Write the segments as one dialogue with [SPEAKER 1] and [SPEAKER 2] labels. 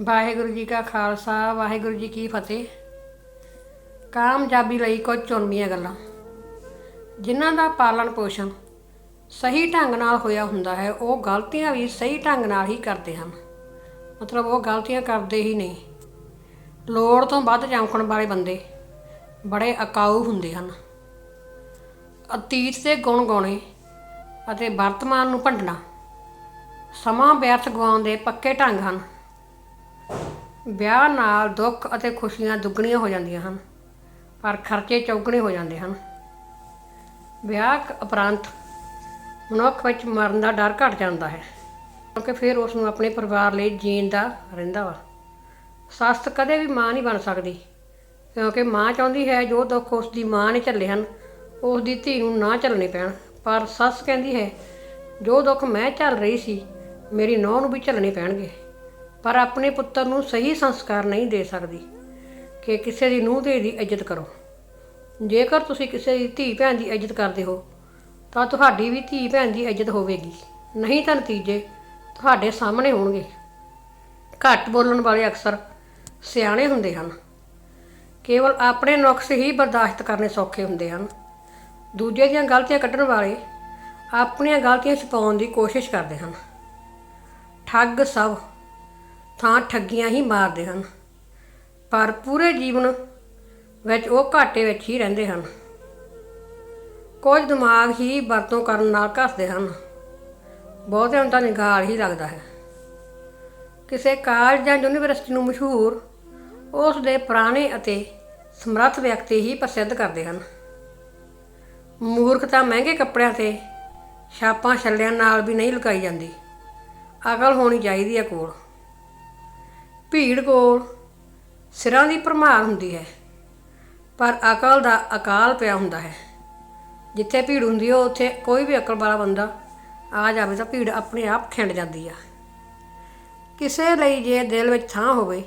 [SPEAKER 1] ਵਾਹਿਗੁਰੂ ਜੀ ਕਾ ਖਾਲਸਾ, ਵਾਹਿਗੁਰੂ ਜੀ ਕੀ ਫਤਿਹ। ਕਾਮਯਾਬੀ ਲਈ ਕੁਝ ਚੁਣਵੀਆਂ ਗੱਲਾਂ। ਜਿਨ੍ਹਾਂ ਦਾ ਪਾਲਣ ਪੋਸ਼ਣ ਸਹੀ ਢੰਗ ਨਾਲ ਹੋਇਆ ਹੁੰਦਾ ਹੈ, ਉਹ ਗਲਤੀਆਂ ਵੀ ਸਹੀ ਢੰਗ ਨਾਲ ਹੀ ਕਰਦੇ ਹਨ। ਮਤਲਬ ਉਹ ਗਲਤੀਆਂ ਕਰਦੇ ਹੀ ਨਹੀਂ। ਲੋੜ ਤੋਂ ਵੱਧ ਚਮਕਣ ਵਾਲੇ ਬੰਦੇ ਬੜੇ ਅਕਾਊ ਹੁੰਦੇ ਹਨ। ਅਤੀਤ ਦੇ ਗੁਣ ਗਾਉਣੇ ਅਤੇ ਵਰਤਮਾਨ ਨੂੰ ਭੰਡਣਾ ਸਮਾਂ ਵਿਅਰਥ ਗਵਾਉਣ ਦੇ ਪੱਕੇ ਢੰਗ ਹਨ। ਵਿਆਹ ਨਾਲ ਦੁੱਖ ਅਤੇ ਖੁਸ਼ੀਆਂ ਦੁੱਗਣੀਆਂ ਹੋ ਜਾਂਦੀਆਂ ਹਨ, ਪਰ ਖਰਚੇ ਚੌਗਣੇ ਹੋ ਜਾਂਦੇ ਹਨ। ਵਿਆਹ ਉਪਰੰਤ ਮਨੁੱਖ ਵਿੱਚ ਮਰਨ ਦਾ ਡਰ ਘਟ ਜਾਂਦਾ ਹੈ, ਕਿਉਂਕਿ ਫਿਰ ਉਸ ਨੂੰ ਆਪਣੇ ਪਰਿਵਾਰ ਲਈ ਜੀਣ ਦਾ ਰਹਿੰਦਾ ਵਾ। ਸੱਸ ਕਦੇ ਵੀ ਮਾਂ ਨਹੀਂ ਬਣ ਸਕਦੀ, ਕਿਉਂਕਿ ਮਾਂ ਚਾਹੁੰਦੀ ਹੈ ਜੋ ਦੁੱਖ ਉਸ ਦੀ ਮਾਂ ਨੇ ਝੱਲੇ ਹਨ ਉਸ ਦੀ ਧੀ ਨੂੰ ਨਾ ਝੱਲਣੇ ਪੈਣ। ਪਰ ਸੱਸ ਕਹਿੰਦੀ ਹੈ, ਜੋ ਦੁੱਖ ਮੈਂ ਝੱਲ ਰਹੀ ਸੀ, ਮੇਰੀ ਨੂੰਹ ਨੂੰ ਵੀ ਝੱਲਣੇ ਪੈਣਗੇ। ਪਰ ਆਪਣੇ ਪੁੱਤਰ ਨੂੰ ਸਹੀ ਸੰਸਕਾਰ ਨਹੀਂ ਦੇ ਸਕਦੀ। ਕਿ ਕਿਸੇ ਦੀ ਨੂੰਹ ਦੇ ਦੀ ਇੱਜ਼ਤ ਕਰੋ। ਜੇਕਰ ਤੁਸੀਂ ਕਿਸੇ ਦੀ ਧੀ ਭੈਣ ਦੀ ਇੱਜ਼ਤ ਕਰਦੇ ਹੋ, ਤਾਂ ਤੁਹਾਡੀ ਵੀ ਧੀ ਭੈਣ ਦੀ ਇੱਜ਼ਤ ਹੋਵੇਗੀ। ਨਹੀਂ ਤਾਂ ਨਤੀਜੇ ਤੁਹਾਡੇ ਸਾਹਮਣੇ ਹੋਣਗੇ। ਘੱਟ ਬੋਲਣ ਵਾਲੇ ਅਕਸਰ ਸਿਆਣੇ ਹੁੰਦੇ ਹਨ। ਕੇਵਲ ਆਪਣੇ ਨੁਕਸ ਹੀ ਬਰਦਾਸ਼ਤ ਕਰਨੇ ਸੌਖੇ ਹੁੰਦੇ ਹਨ। ਦੂਜੇ ਦੀਆਂ ਗਲਤੀਆਂ ਕੱਢਣ ਵਾਲੇ ਆਪਣੀਆਂ ਗਲਤੀਆਂ ਛੁਪਾਉਣ ਦੀ ਕੋਸ਼ਿਸ਼ ਕਰਦੇ ਹਨ। ਠੱਗ ਸਭ ਥਾਂ ਠੱਗੀਆਂ ਹੀ ਮਾਰਦੇ ਹਨ। ਪਰ ਪੂਰੇ ਜੀਵਨ ਵਿੱਚ ਉਹ ਘਾਟੇ ਵਿੱਚ ਹੀ ਰਹਿੰਦੇ ਹਨ। ਕੁਝ ਦਿਮਾਗ ਹੀ ਵਰਤੋਂ ਕਰਨ ਨਾਲ ਘਸਦੇ ਹਨ। ਬਹੁਤਿਆਂ ਨੂੰ ਤਾਂ ਨਿਗਾਰ ਹੀ ਲੱਗਦਾ ਹੈ। ਕਿਸੇ ਕਾਲਜ ਜਾਂ ਯੂਨੀਵਰਸਿਟੀ ਨੂੰ ਮਸ਼ਹੂਰ ਉਸ ਦੇ ਪੁਰਾਣੇ ਅਤੇ ਸਮਰੱਥ ਵਿਅਕਤੀ ਹੀ ਪ੍ਰਸਿੱਧ ਕਰਦੇ ਹਨ। ਮੂਰਖਤਾ ਮਹਿੰਗੇ ਕੱਪੜਿਆਂ ਤੇ ਛਾਪਾਂ ਛੱਲਿਆਂ ਨਾਲ ਵੀ ਨਹੀਂ ਲੁਕਾਈ ਜਾਂਦੀ। ਅਕਲ ਹੋਣੀ ਚਾਹੀਦੀ ਹੈ ਕੋਲ। ਭੀੜ ਕੋਲ ਸਿਰਾਂ ਦੀ ਭਰਮਾਰ ਹੁੰਦੀ ਹੈ, ਪਰ ਅਕਲ ਦਾ ਅਕਾਲ ਪਿਆ ਹੁੰਦਾ ਹੈ। ਜਿੱਥੇ ਭੀੜ ਹੁੰਦੀ ਹੈ, ਉੱਥੇ ਕੋਈ ਵੀ ਅਕਲ ਵਾਲਾ ਬੰਦਾ ਆ ਜਾਵੇ ਤਾਂ ਭੀੜ ਆਪਣੇ ਆਪ ਖਿੰਡ ਜਾਂਦੀ ਆ। ਕਿਸੇ ਲਈ ਜੇ ਦਿਲ ਵਿੱਚ ਥਾਂ ਹੋਵੇ,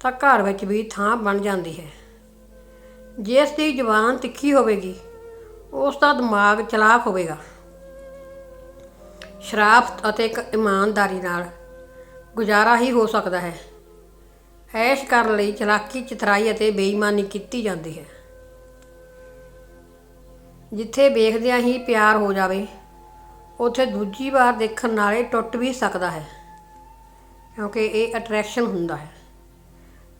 [SPEAKER 1] ਤਾਂ ਘਰ ਵਿੱਚ ਵੀ ਥਾਂ ਬਣ ਜਾਂਦੀ ਹੈ। ਜਿਸ ਦੀ ਜ਼ੁਬਾਨ ਤਿੱਖੀ ਹੋਵੇਗੀ, ਉਸ ਦਾ ਦਿਮਾਗ ਚਲਾਕ ਹੋਵੇਗਾ। ਸ਼ਰਾਫਤ ਅਤੇ ਇੱਕ ਇਮਾਨਦਾਰੀ ਨਾਲ ਗੁਜ਼ਾਰਾ ਹੀ ਹੋ ਸਕਦਾ ਹੈ। ਐਸ਼ ਕਰਨ ਲਈ ਚਲਾਕੀ, ਚਤਰਾਈ ਅਤੇ ਬੇਈਮਾਨੀ ਕੀਤੀ ਜਾਂਦੀ ਹੈ। ਜਿੱਥੇ ਵੇਖਦਿਆਂ ਹੀ ਪਿਆਰ ਹੋ ਜਾਵੇ, ਉੱਥੇ ਦੂਜੀ ਵਾਰ ਦੇਖਣ ਨਾਲੇ ਟੁੱਟ ਵੀ ਸਕਦਾ ਹੈ, ਕਿਉਂਕਿ ਇਹ ਅਟਰੈਕਸ਼ਨ ਹੁੰਦਾ ਹੈ।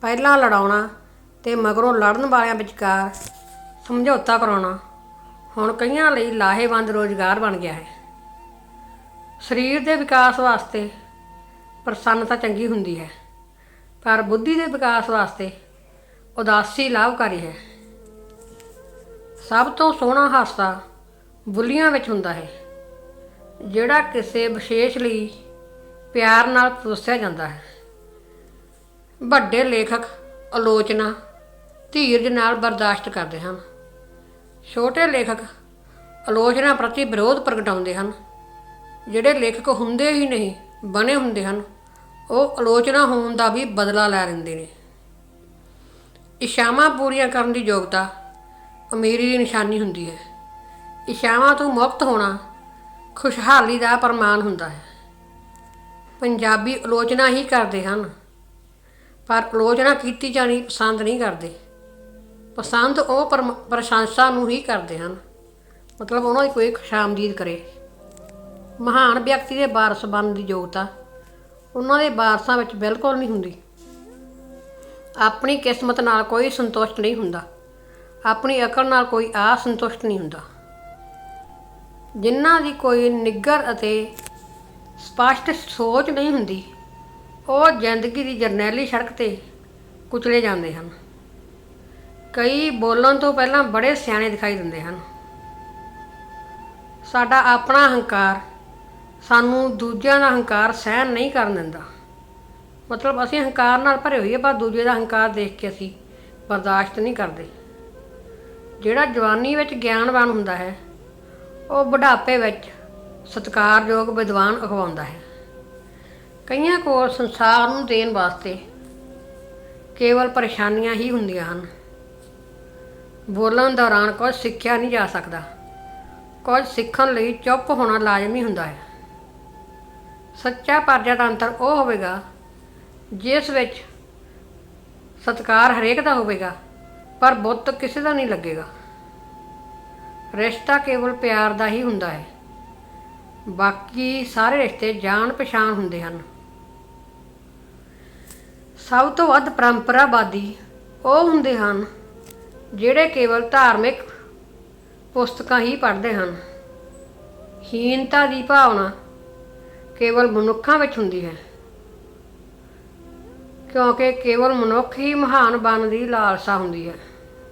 [SPEAKER 1] ਪਹਿਲਾਂ ਲੜਾਉਣਾ ਤੇ ਮਗਰੋਂ ਲੜਨ ਵਾਲਿਆਂ ਵਿਚਕਾਰ ਸਮਝੌਤਾ ਕਰਾਉਣਾ ਹੁਣ ਕਈਆਂ ਲਈ ਲਾਹੇਵੰਦ ਰੋਜ਼ਗਾਰ ਬਣ ਗਿਆ ਹੈ। ਸਰੀਰ ਦੇ ਵਿਕਾਸ ਵਾਸਤੇ ਪ੍ਰਸੰਨਤਾ ਚੰਗੀ ਹੁੰਦੀ ਹੈ। ਪਰ ਬੁੱਧੀ ਦੇ ਵਿਕਾਸ ਵਾਸਤੇ ਉਦਾਸੀ ਲਾਭਕਾਰੀ ਹੈ। ਸਭ ਤੋਂ ਸੋਹਣਾ ਹਾਸਾ ਬੁੱਲੀਆਂ ਵਿੱਚ ਹੁੰਦਾ ਹੈ, ਜਿਹੜਾ ਕਿਸੇ ਵਿਸ਼ੇਸ਼ ਲਈ ਪਿਆਰ ਨਾਲ ਪਰੋਸਿਆ ਜਾਂਦਾ ਹੈ। ਵੱਡੇ ਲੇਖਕ, ਆਲੋਚਨਾ, ਧੀਰਜ ਨਾਲ ਬਰਦਾਸ਼ਤ ਕਰਦੇ ਹਨ। ਛੋਟੇ ਲੇਖਕ ਆਲੋਚਨਾ ਪ੍ਰਤੀ ਵਿਰੋਧ ਪ੍ਰਗਟਾਉਂਦੇ ਹਨ, ਜਿਹੜੇ ਲੇਖਕ ਹੁੰਦੇ ਹੀ ਨਹੀਂ, ਬਣੇ ਹੁੰਦੇ ਹਨ। ਉਹ ਆਲੋਚਨਾ ਹੋਣ ਦਾ ਵੀ ਬਦਲਾ ਲੈ ਲੈਂਦੇ ਨੇ। ਇਸ਼ਾਵਾਂ ਪੂਰੀਆਂ ਕਰਨ ਦੀ ਯੋਗਤਾ ਅਮੀਰੀ ਦੀ ਨਿਸ਼ਾਨੀ ਹੁੰਦੀ ਹੈ। ਇਸ਼ਾਵਾਂ ਤੋਂ ਮੁਕਤ ਹੋਣਾ ਖੁਸ਼ਹਾਲੀ ਦਾ ਪ੍ਰਮਾਣ ਹੁੰਦਾ ਹੈ। ਪੰਜਾਬੀ ਆਲੋਚਨਾ ਹੀ ਕਰਦੇ ਹਨ, ਪਰ ਆਲੋਚਨਾ ਕੀਤੀ ਜਾਣੀ ਪਸੰਦ ਨਹੀਂ ਕਰਦੇ। ਪਸੰਦ ਉਹ ਪਰਮ- ਪ੍ਰਸ਼ੰਸਾ ਨੂੰ ਹੀ ਕਰਦੇ ਹਨ। ਮਤਲਬ ਉਹਨਾਂ ਦੀ ਕੋਈ ਖੁਸ਼ਾਮਦੀਦ ਕਰੇ। ਮਹਾਨ ਵਿਅਕਤੀ ਦੇ ਵਾਰਸ ਬਣਨ ਦੀ ਯੋਗਤਾ ਉਹਨਾਂ ਦੇ ਵਾਰਸਾਂ ਵਿੱਚ ਬਿਲਕੁਲ ਨਹੀਂ ਹੁੰਦੀ। ਆਪਣੀ ਕਿਸਮਤ ਨਾਲ ਕੋਈ ਸੰਤੁਸ਼ਟ ਨਹੀਂ ਹੁੰਦਾ। ਆਪਣੀ ਅਕਲ ਨਾਲ ਕੋਈ ਆ ਸੰਤੁਸ਼ਟ ਨਹੀਂ ਹੁੰਦਾ। ਜਿਨ੍ਹਾਂ ਦੀ ਕੋਈ ਨਿੱਗਰ ਅਤੇ ਸਪਸ਼ਟ ਸੋਚ ਨਹੀਂ ਹੁੰਦੀ, ਉਹ ਜ਼ਿੰਦਗੀ ਦੀ ਜਰਨੈਲੀ ਸੜਕ ਤੇ ਕੁਚਲੇ ਜਾਂਦੇ ਹਨ। ਕਈ ਬੋਲਣ ਤੋਂ ਪਹਿਲਾਂ ਬੜੇ ਸਿਆਣੇ ਦਿਖਾਈ ਦਿੰਦੇ ਹਨ। ਸਾਡਾ ਆਪਣਾ ਹੰਕਾਰ ਸਾਨੂੰ ਦੂਜਿਆਂ ਦਾ ਹੰਕਾਰ ਸਹਿਣ ਨਹੀਂ ਕਰਨ ਦਿੰਦਾ। ਮਤਲਬ ਅਸੀਂ ਹੰਕਾਰ ਨਾਲ ਭਰੇ ਹੋਈਏ, ਪਰ ਦੂਜੇ ਦਾ ਹੰਕਾਰ ਦੇਖ ਕੇ ਅਸੀਂ ਬਰਦਾਸ਼ਤ ਨਹੀਂ ਕਰਦੇ। ਜਿਹੜਾ ਜਵਾਨੀ ਵਿੱਚ ਗਿਆਨਵਾਨ ਹੁੰਦਾ ਹੈ, ਉਹ ਬੁਢਾਪੇ ਵਿੱਚ ਸਤਿਕਾਰਯੋਗ ਵਿਦਵਾਨ ਅਖਵਾਉਂਦਾ ਹੈ। ਕਈਆਂ ਕੋਲ ਸੰਸਾਰ ਨੂੰ ਦੇਣ ਵਾਸਤੇ ਕੇਵਲ ਪਰੇਸ਼ਾਨੀਆਂ ਹੀ ਹੁੰਦੀਆਂ ਹਨ। ਬੋਲਣ ਦੌਰਾਨ ਕੁਝ ਸਿੱਖਿਆ ਨਹੀਂ ਜਾ ਸਕਦਾ। ਕੁਝ ਸਿੱਖਣ ਲਈ ਚੁੱਪ ਹੋਣਾ ਲਾਜ਼ਮੀ ਹੁੰਦਾ ਹੈ। ਸੱਚਾ ਪਰਜਾ ਦਾ ਅੰਤਰ ਉਹ ਹੋਵੇਗਾ, ਜਿਸ ਵਿੱਚ ਸਤਕਾਰ ਹਰੇਕ ਦਾ ਹੋਵੇਗਾ, ਪਰ ਬੁੱਤ ਕਿਸੇ ਦਾ ਨਹੀਂ ਲੱਗੇਗਾ। ਰਿਸ਼ਤਾ ਕੇਵਲ ਪਿਆਰ ਦਾ ਹੀ ਹੁੰਦਾ ਹੈ। ਬਾਕੀ ਸਾਰੇ ਰਿਸ਼ਤੇ ਜਾਣ ਪਛਾਣ ਹੁੰਦੇ ਹਨ। ਸਭ ਤੋਂ ਵੱਧ ਪਰੰਪਰਾਵਾਦੀ ਉਹ ਹੁੰਦੇ ਹਨ, ਜਿਹੜੇ ਕੇਵਲ ਧਾਰਮਿਕ ਪੁਸਤਕਾਂ ਹੀ ਪੜ੍ਹਦੇ ਹਨ। ਹੀਨਤਾ ਦੀ ਭਾਵਨਾ ਕੇਵਲ ਮਨੁੱਖਾਂ ਵਿੱਚ ਹੁੰਦੀ ਹੈ। ਕਿਉਂਕਿ ਕੇਵਲ ਮਨੁੱਖ ਹੀ ਮਹਾਨ ਬਣਨ ਦੀ ਲਾਲਸਾ ਹੁੰਦੀ ਹੈ।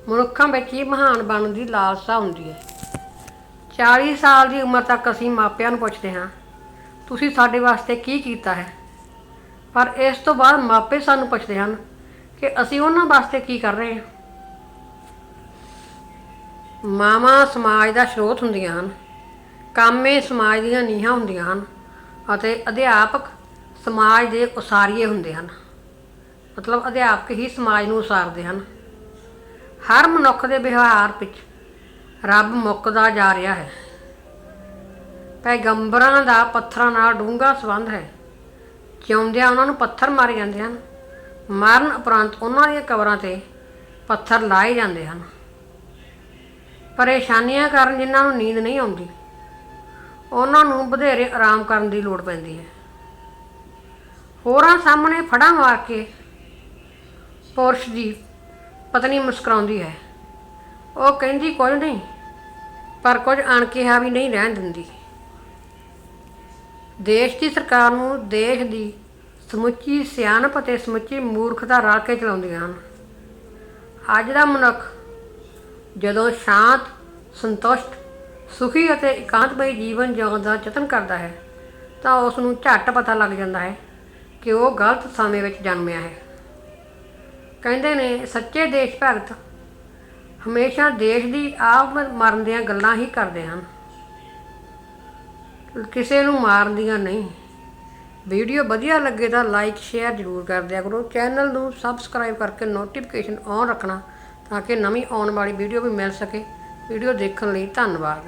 [SPEAKER 1] ਮਨੁੱਖਾਂ ਵਿੱਚ ਹੀ ਮਹਾਨ ਬਣਨ ਦੀ ਲਾਲਸਾ ਹੁੰਦੀ ਹੈ। 40 ਸਾਲ ਦੀ ਉਮਰ ਤੱਕ ਅਸੀਂ ਮਾਪਿਆਂ ਨੂੰ ਪੁੱਛਦੇ ਹਾਂ, ਤੁਸੀਂ ਸਾਡੇ ਵਾਸਤੇ ਕੀ ਕੀਤਾ ਹੈ? ਪਰ ਇਸ ਤੋਂ ਬਾਅਦ ਮਾਪੇ ਸਾਨੂੰ ਪੁੱਛਦੇ ਹਨ ਕਿ ਅਸੀਂ ਉਹਨਾਂ ਵਾਸਤੇ ਕੀ ਕਰ ਰਹੇ ਹਾਂ। ਮਾਵਾਂ ਸਮਾਜ ਦਾ ਸਰੋਤ ਹੁੰਦੀਆਂ ਹਨ। ਕਾਮੇ ਸਮਾਜ ਦੀਆਂ ਨੀਹਾਂ ਹੁੰਦੀਆਂ ਹਨ। ਅਤੇ ਅਧਿਆਪਕ ਸਮਾਜ ਦੇ ਉਸਾਰੀਏ ਹੁੰਦੇ ਹਨ। ਮਤਲਬ ਅਧਿਆਪਕ ਹੀ ਸਮਾਜ ਨੂੰ ਉਸਾਰਦੇ ਹਨ। ਹਰ ਮਨੁੱਖ ਦੇ ਵਿਵਹਾਰ ਵਿੱਚ ਰੱਬ ਮੁੱਕਦਾ ਜਾ ਰਿਹਾ ਹੈ। ਪੈਗੰਬਰਾਂ ਦਾ ਪੱਥਰਾਂ ਨਾਲ ਡੂੰਘਾ ਸੰਬੰਧ ਹੈ। ਜਿਉਂਦਿਆਂ ਉਹਨਾਂ ਨੂੰ ਪੱਥਰ ਮਾਰੇ ਜਾਂਦੇ ਹਨ। ਮਰਨ ਉਪਰੰਤ ਉਹਨਾਂ ਦੀਆਂ ਕਬਰਾਂ ਤੇ ਪੱਥਰ ਲਾਏ ਜਾਂਦੇ ਹਨ। ਪਰੇਸ਼ਾਨੀਆਂ ਕਾਰਨ ਜਿਨ੍ਹਾਂ ਨੂੰ ਨੀਂਦ ਨਹੀਂ ਆਉਂਦੀ ਉਹਨਾਂ ਨੂੰ ਵਧੇਰੇ ਆਰਾਮ ਕਰਨ ਦੀ ਲੋੜ ਪੈਂਦੀ ਹੈ। ਹੋਰਾਂ ਸਾਹਮਣੇ ਫੜਾ ਮਾਰ ਕੇ ਪੁਰਸ਼ ਦੀ ਪਤਨੀ ਮੁਸਕਰਾਉਂਦੀ ਹੈ। ਉਹ ਕਹਿੰਦੀ, ਕੁਝ ਨਹੀਂ, ਪਰ ਕੁਝ ਅਣਕਿਹਾ ਵੀ ਨਹੀਂ ਰਹਿਣ ਦਿੰਦੀ। ਦੇਸ਼ ਦੀ ਸਰਕਾਰ ਨੂੰ ਦੇਸ਼ ਦੀ ਸਮੁੱਚੀ ਸਿਆਣਪ ਅਤੇ ਸਮੁੱਚੀ ਮੂਰਖਤਾ ਰਲ ਕੇ ਚਲਾਉਂਦੀਆਂ ਹਨ। ਅੱਜ ਦਾ ਮਨੁੱਖ ਜਦੋਂ ਸ਼ਾਂਤ, ਸੰਤੁਸ਼ਟ ਸੁਖੀ ਅਤੇ ਇਕਾਂਤਮਈ ਜੀਵਨ ਜਿਉਣ ਦਾ ਯਤਨ ਕਰਦਾ ਹੈ, ਤਾਂ ਉਸ ਨੂੰ ਝੱਟ ਪਤਾ ਲੱਗ ਜਾਂਦਾ ਹੈ ਕਿ ਉਹ ਗਲਤ ਸਮੇਂ ਵਿੱਚ ਜਨਮਿਆ ਹੈ। ਕਹਿੰਦੇ ਨੇ, ਸੱਚੇ ਦੇਸ਼ ਭਗਤ ਹਮੇਸ਼ਾ ਦੇਸ਼ ਦੀ ਆਪ ਮਰਨ ਦੀਆਂ ਗੱਲਾਂ ਹੀ ਕਰਦੇ ਹਨ। ਕਿਸੇ ਨੂੰ ਮਾਰਨ ਦੀਆਂ ਨਹੀਂ। ਵੀਡੀਓ ਵਧੀਆ ਲੱਗੇ ਤਾਂ ਲਾਈਕ, ਸ਼ੇਅਰ ਜ਼ਰੂਰ ਕਰ ਦਿਆ ਕਰੋ। ਚੈਨਲ ਨੂੰ ਸਬਸਕ੍ਰਾਈਬ ਕਰਕੇ ਨੋਟੀਫਿਕੇਸ਼ਨ ਔਨ ਰੱਖਣਾ ਤਾਂ ਕਿ ਨਵੀਂ ਆਉਣ ਵਾਲੀ ਵੀਡੀਓ ਵੀ ਮਿਲ ਸਕੇ। ਵੀਡੀਓ ਦੇਖਣ ਲਈ ਧੰਨਵਾਦ।